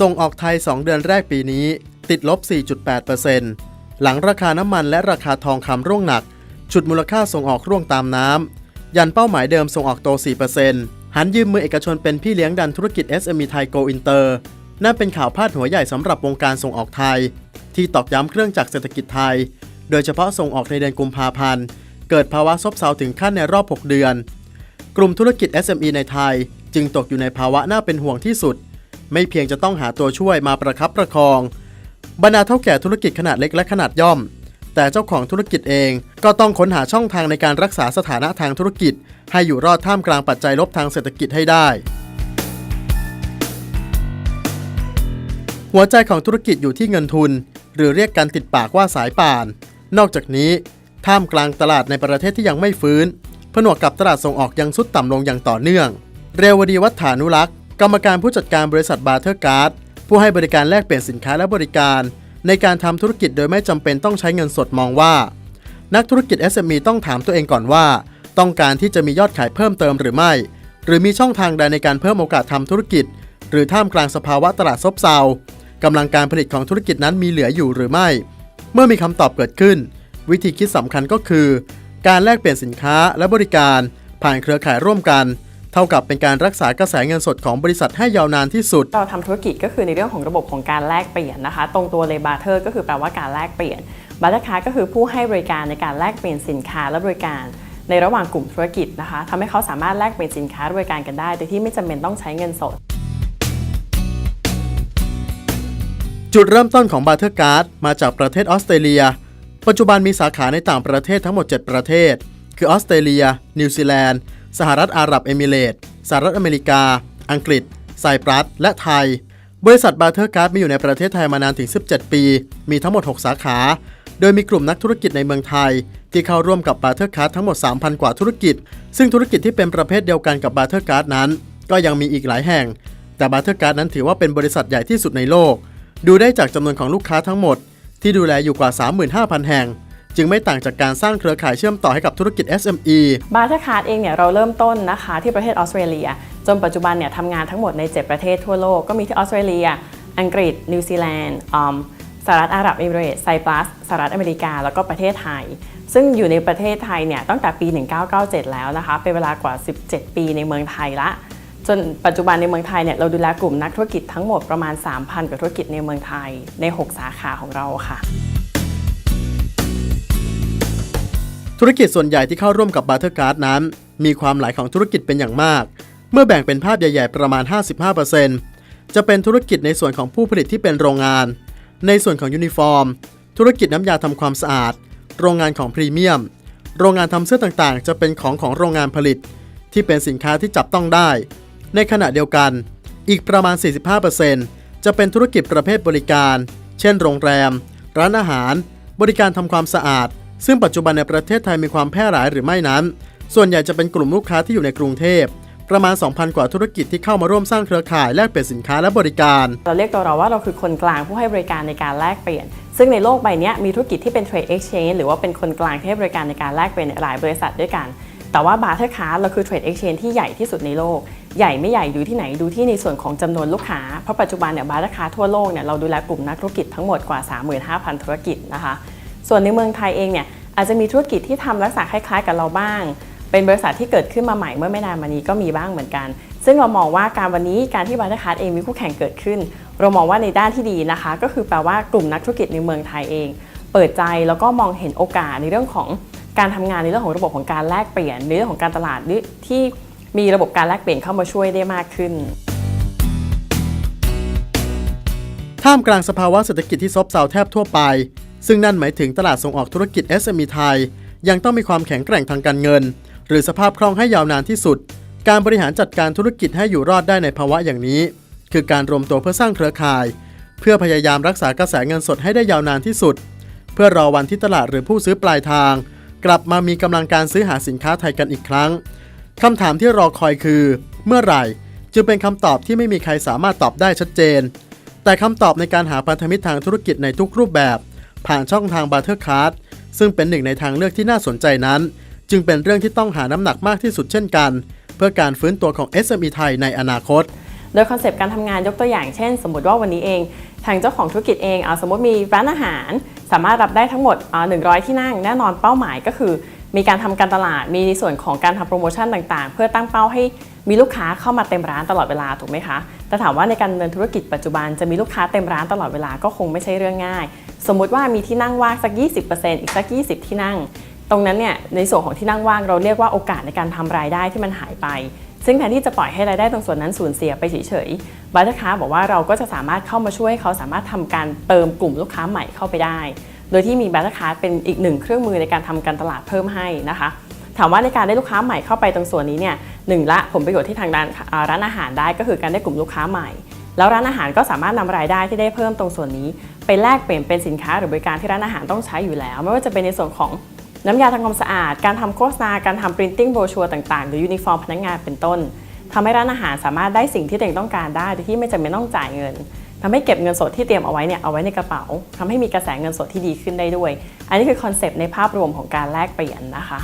ส่งออกไทย 2 เดือนแรกปีนี้ ติดลบ 4.8%หลังราคาน้ำมันและราคาทองคำร่วงหนักฉุดมูลค่าส่งออกร่วงตามน้ำ ยันเป้าหมายเดิมส่งออกโต 4%หันยืมมือเอกชนเป็นพี่เลี้ยงดันธุรกิจ SME ไทยโกอินเตอร์นั่นเป็นข่าวพาดหัวใหญ่สำหรับวงการส่งออกไทย ที่ตอกย้ำเครื่องจักรเศรษฐกิจไทย โดยเฉพาะส่งออกในเดือนกุมภาพันธ์ เกิดภาวะซบเซาถึงขั้นในรอบ 6 เดือน กลุ่มธุรกิจ SME ในไทย จึงตกอยู่ในภาวะน่าเป็นห่วงที่สุด ไม่เพียงจะต้องหาตัวช่วยมาประคับประคอง บรรดาเท่าแก่ธุรกิจขนาดเล็กและขนาดย่อม แต่เจ้าของธุรกิจเองก็ต้องค้นหาช่องทางในการรักษาสถานะทางธุรกิจ ให้อยู่รอดท่ามกลางปัจจัยลบทางเศรษฐกิจให้ได้ หัวใจของธุรกิจอยู่ที่เงินทุน หรือเรียกกันติดปากว่าสายป่าน นอกจากนี้ท่ามกลางตลาดในประเทศที่ยังไม่ฟื้น ผนวกกับตลาดส่งออกยังสุดต่ำลงอย่างต่อเนื่อง เรวดีวัฒานุรักษ์ กรรมการผู้จัดการบริษัทบาร์เทอร์การ์ดผู้ให้บริการแลกเปลี่ยนสินค้าและบริการ ในการทำธุรกิจโดยไม่จำเป็นต้องใช้เงินสดมองว่า นักธุรกิจ SME ต้องถามตัวเองก่อนว่า ต้องการที่จะมียอดขายเพิ่มเติมหรือไม่ หรือมีช่องทางใดในการเพิ่มโอกาสทำธุรกิจ หรือท่ามกลางสภาวะตลาดซบเซากำลังการผลิตของธุรกิจนั้นมีเหลืออยู่หรือไม่ เมื่อมีคำตอบเกิดขึ้น วิธีคิดสำคัญก็คือ การแลกเปลี่ยนสินค้าและบริการ ผ่านเครือข่ายร่วมกัน เท่ากับเป็นการรักษากระแสเงินสดของบริษัทให้ยาวนานที่สุด เราทำธุรกิจก็คือในเรื่องของระบบของการแลกเปลี่ยนนะคะ ตรงตัวเลยบาร์เทอร์ก็คือแปลว่าการแลกเปลี่ยนบาร์เทอร์คาก็คือผู้ให้บริการในการแลกเปลี่ยนสินค้าและบริการ ในระหว่างกลุ่มธุรกิจนะคะทำให้เขาสามารถแลกเปลี่ยนสินค้าและบริการกันได้โดยที่ไม่จำเป็นต้องใช้เงินสด จุดเริ่มต้นของบาร์เทอร์การ์ดมาจากประเทศออสเตรเลีย ปัจจุบันมีสาขาในต่างประเทศทั้งหมด 7 ประเทศ คือออสเตรเลีย นิวซีแลนด์ สหรัฐอาหรับเอมิเรตส์สหรัฐอเมริกา อังกฤษ ไซปรัส และไทย บริษัทบาเทอร์การ์ดมีอยู่ในประเทศไทยมานานถึง 17 ปี มีทั้งหมด 6 สาขา โดยมีกลุ่มนักธุรกิจในเมืองไทย ที่เข้าร่วมกับบาเทอร์การ์ดทั้งหมด 3,000 กว่าธุรกิจ ซึ่งธุรกิจที่เป็นประเภทเดียวกันกับบาเทอร์การ์ดนั้น ก็ยังมีอีกหลายแห่ง แต่บาเทอร์การ์ดนั้นถือว่าเป็นบริษัทใหญ่ที่สุดในโลก ดูได้จากจำนวนของลูกค้าทั้งหมด ที่ดูแลอยู่กว่า 35,000 แห่ง จึงไม่ต่างจากการสร้างเครือข่ายเชื่อมต่อให้กับธุรกิจ SME บาร์เทคาร์ดเองเนี่ยเราเริ่มต้นนะคะที่ประเทศออสเตรเลีย จนปัจจุบันเนี่ยทำงานทั้งหมดใน 7 ประเทศทั่วโลก ก็มีที่ออสเตรเลีย อังกฤษ นิวซีแลนด์อืมสหรัฐอาหรับเอมิเรตส์ไซปรัสสหรัฐอเมริกา แล้วก็ประเทศไทย ซึ่งอยู่ในประเทศไทยเนี่ยตั้งแต่ปี 1997 แล้วนะคะ เป็นเวลากว่า 17 ปีในเมืองไทยละ จนปัจจุบันในเมืองไทยเนี่ยเราดูแลกลุ่มนักธุรกิจทั้งหมดประมาณ 3,000 กว่าธุรกิจในเมืองไทยใน 6 สาขาของเราค่ะ ธุรกิจส่วนใหญ่ที่เข้าร่วมกับบาร์เทอร์การ์ดนั้น มีความหลายของธุรกิจเป็นอย่างมาก เมื่อแบ่งเป็นภาพใหญ่ ๆ ประมาณ 55%จะเป็นธุรกิจในส่วนของผู้ผลิตที่เป็นโรงงาน ในส่วนของยูนิฟอร์ม ธุรกิจน้ำยาทำความสะอาด โรงงานของพรีเมียม โรงงานทำเสื้อต่างๆ จะเป็นของของโรงงานผลิต ที่เป็นสินค้าที่จับต้องได้ ในขณะเดียวกัน อีกประมาณ 45%จะเป็นธุรกิจประเภทบริการ เช่น โรงแรม ร้านอาหาร บริการทำความสะอาด ซึ่งปัจจุบันในประเทศไทยมีความแพร่หลายหรือไม่นั้น ส่วนใหญ่จะเป็นกลุ่มลูกค้าที่อยู่ในกรุงเทพประมาณ 2,000 กว่าธุรกิจที่เข้ามาร่วมสร้างเครือข่ายแลกเปลี่ยนสินค้าและบริการ เราเรียกตัวเราว่าเราคือคนกลางผู้ให้บริการในการแลกเปลี่ยน ซึ่งในโลกใบนี้มีธุรกิจที่เป็น Trade Exchange หรือว่าเป็นคนกลางที่ให้บริการในการแลกเปลี่ยนหลายบริษัทด้วยกัน แต่ว่า Barter Card เราคือ Trade Exchange ที่ใหญ่ที่สุดในโลก ใหญ่ไม่ใหญ่ดูที่ไหนดูที่ในส่วนของจำนวนลูกค้า เพราะปัจจุบันเนี่ย Barter Card ทั่วโลกเนี่ยเราดูแลกลุ่มนักธุรกิจทั้งหมดกว่า 35,000 ธุรกิจนะคะ ส่วนในเมืองไทยเองเนี่ยอาจจะมีธุรกิจที่ทำลักษณะคล้ายๆ กับเราบ้าง เป็นบริษัทที่เกิดขึ้นมาใหม่เมื่อไม่นานมานี้ก็มีบ้างเหมือนกัน ซึ่งเรามองว่าการวันนี้การที่บาร์เทอร์คาร์เองมีคู่แข่งเกิดขึ้น เรามองว่าในด้านที่ดีนะคะ ก็คือแปลว่ากลุ่มนักธุรกิจในเมืองไทยเอง เปิดใจแล้วก็มองเห็นโอกาสในเรื่องของการทำงานในเรื่องของระบบของการแลกเปลี่ยนในเรื่องของการตลาดที่มีระบบการแลกเปลี่ยนเข้ามาช่วยได้มากขึ้น ท่ามกลางสภาวะเศรษฐกิจที่ซบเซาแทบทั่วไป ซึ่งนั่นหมายถึงตลาดส่งออกธุรกิจ SME ไทย ยังต้องมีความแข็งแกร่งทางการเงิน หรือสภาพคล่องให้ยาวนานที่สุด การบริหารจัดการธุรกิจให้อยู่รอดได้ในภาวะอย่างนี้ คือการรวมตัวเพื่อสร้างเครือข่าย เพื่อพยายามรักษากระแสเงินสดให้ได้ยาวนานที่สุด เพื่อรอวันที่ตลาดหรือผู้ซื้อปลายทาง กลับมามีกำลังการซื้อหาสินค้าไทยกันอีกครั้งคำถามที่รอคอยคือ เมื่อไหร่จึงเป็นคำตอบที่ไม่มีใครสามารถตอบได้ชัดเจน แต่คำตอบในการหาพันธมิตรทางธุรกิจในทุกรูปแบบ ผ่านช่องทางบาร์เทอร์คาร์ดซึ่งเป็นหนึ่งในทางเลือกที่น่าสนใจนั้น จึงเป็นเรื่องที่ต้องหาน้ำหนักมากที่สุดเช่นกัน เพื่อการฟื้นตัวของ SME ไทยในอนาคต โดยคอนเซปต์การทำงานยกตัวอย่างเช่น สมมติว่าวันนี้เอง ทางเจ้าของธุรกิจเองเอาสมมติมีร้านอาหาร สามารถรับได้ทั้งหมดอ่า100 ที่นั่งแน่นอนเป้าหมายก็คือ มีการทำการตลาด มีในส่วนของการทำโปรโมชั่นต่างๆ เพื่อตั้งเป้าให้ มีลูกค้าเข้ามาเต็มร้านตลอดเวลาถูกไหมคะแต่ถามว่าในการดำเนินธุรกิจปัจจุบันจะมีลูกค้าเต็มร้านตลอดเวลาก็คงไม่ใช่เรื่องง่าย สมมุติว่ามีที่นั่งว่างสัก 20%อีกสัก 20 ที่นั่ง ตรงนั้นเนี่ยในส่วนของที่นั่งว่างเราเรียกว่าโอกาสในการทำรายได้ที่มันหายไป ซึ่งแทนที่จะปล่อยให้รายได้ตรงส่วนนั้นสูญเสียไปเฉยๆบัตเตอร์ค้าบอกว่าเราก็จะสามารถเข้ามาช่วยเขาสามารถทำการเติมกลุ่มลูกค้าใหม่เข้าไปได้ โดยที่มีบัตเตอร์ค้าเป็นอีกหนึ่งเครื่องมือในการทำการตลาดเพิ่มให้นะคะถามว่าในการได้ลูกค้าใหม่เข้าไปตรงส่วนนี้เนี่ย หนึ่งละผลประโยชน์ที่ทางด้านร้านอาหารได้ก็คือการได้กลุ่มลูกค้าใหม่ แล้วร้านอาหารก็สามารถนำรายได้ที่ได้เพิ่มตรงส่วนนี้ ไปแลกเปลี่ยนเป็นสินค้าหรือบริการที่ร้านอาหารต้องใช้อยู่แล้ว ไม่ว่าจะเป็นในส่วนของน้ำยาทำความสะอาด การทำโฆษณา การทำ printing brochure ต่างๆ หรือยูนิฟอร์มพนักงานเป็นต้นทำให้ร้านอาหารสามารถได้สิ่งที่ตัวเองต้องการได้โดยที่ไม่จำเป็นต้องจ่ายเงินทำให้เก็บเงินสดที่เตรียมเอาไว้เนี่ยเอาไว้ในกระเป๋าทำให้มีกระแสเงินสดที่ดีขึ้นได้ด้วย อันนี้คือคอนเซปต์ในภาพรวมของการแลกเปลี่ยนนะคะ